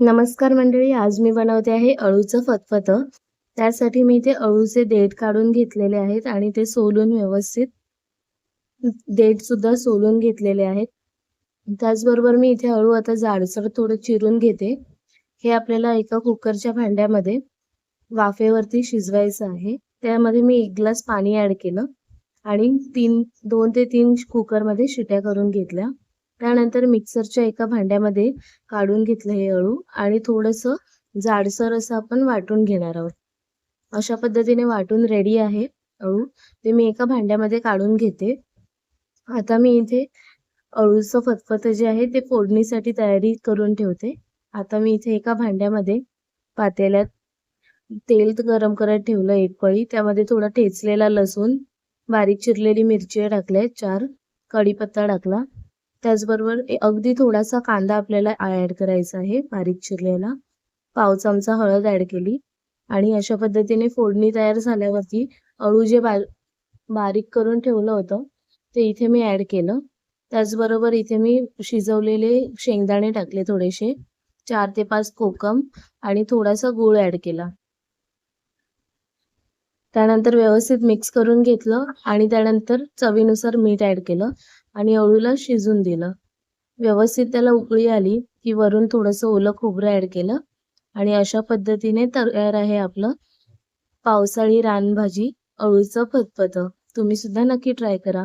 नमस्कार मंडळी आज मी बनवते आहे अळूचं फतफत. त्यासाठी मी इथे अळूचे देठ काढून घेतलेले आहेत आणि ते सोलून व्यवस्थित देठ सुद्धा सोलून घेतलेले आहेत. त्याचबरोबर मी इथे अळू आता जाडसर थोडं चिरून घेते. हे आपल्याला एका कुकरच्या भांड्यामध्ये वाफेवरती शिजवायचं आहे. त्यामध्ये मी एक ग्लास पाणी ऍड केलं आणि तीन दोन ते तीन कुकरमध्ये शिट्या करून घेतल्या. त्यानंतर मिक्सरच्या एका भांड्यामध्ये काढून घेतलं हे अळू आणि थोडंसं जाडसर असं आपण वाटून घेणार आहोत. अशा पद्धतीने वाटून रेडी आहे अळू. ते मी एका भांड्यामध्ये काढून घेते. आता मी इथे अळूचं फतफत जे आहे ते फोडणीसाठी तयारी करून ठेवते. आता मी इथे एका भांड्यामध्ये पातेल्यात तेल गरम करत ठेवलं एक पळी. त्यामध्ये थोडा ठेचलेला लसूण बारीक चिरलेली मिरची टाकल्या चार कढीपत्ता टाकला. त्याचबरोबर अगदी थोडासा कांदा आपल्याला ॲड करायचा आहे बारीक चिरलेला. पाव चमचा हळद ॲड केली. आणि अशा पद्धतीने फोडणी तयार झाल्यावरती अळू जे बा बारीक करून ठेवलं होतं ते इथे मी ॲड केलं. त्याचबरोबर इथे मी शिजवलेले शेंगदाणे टाकले थोडेसे. चार ते पाच कोकम आणि थोडासा गूळ ॲड केला. त्यानंतर व्यवस्थित मिक्स करून घेतलं आणि त्यानंतर चवीनुसार मीठ ॲड केलं. आणि अळूला शिजून दिलं. व्यवस्थित त्याला उकळी आली की वरून थोडंसं ओलं खोबरं ॲड केलं आणि अशा पद्धतीने तयार आहे आपलं पावसाळी रानभाजी अळूचं फतफतं. तुम्ही सुद्धा नक्की ट्राय करा.